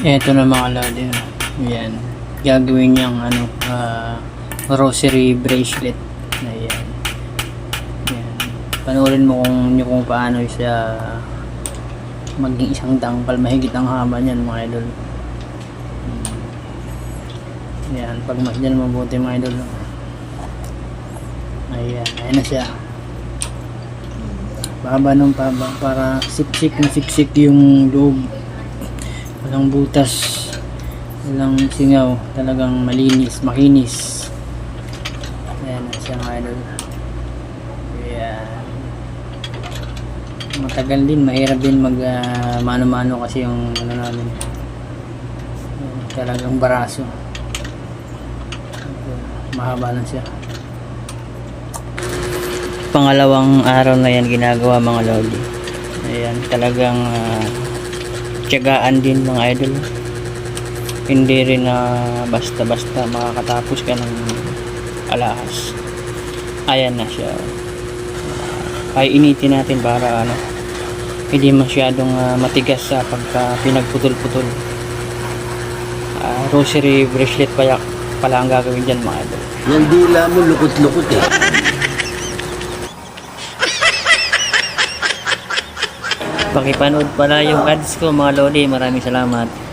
Ito na mga lodi. oh. Yan. Gagawin niyang ano, ah, rosary bracelet. Ayan. Yan. Panoorin mo kung, nyo kung paano siya maging isang dangkal. Mahigit ang haba niyan mga idol. Hmm. Yan. Pag masdan mabuti mga idol. Ayan. Ayan na siya. Baba ng paba para siksik na siksik yung loob. Walang butas. Walang singaw. Talagang malinis, makinis. Ayan siya mga idol. Ayan. Matagal din, mahirap din mag ah, mano-mano kasi yung ano namin. Talagang baraso. Mahaba lang siya. Pangalawang araw na yan ginagawa mga lodi. Ayan, talagang ah, tiyagaan din mga idol. Hindi rin na basta-basta makakatapos ka ng alahas. Ayan na siya. Ay initin natin para ano, hindi masyadong ah, matigas sa pagka pinagputol-putol. Ah, rosary bracelet pala, pala ang gagawin dyan mga idol. Yung dila mo lukot-lukot eh. Pakipanood pala yung ads ko mga lodi. Maraming salamat.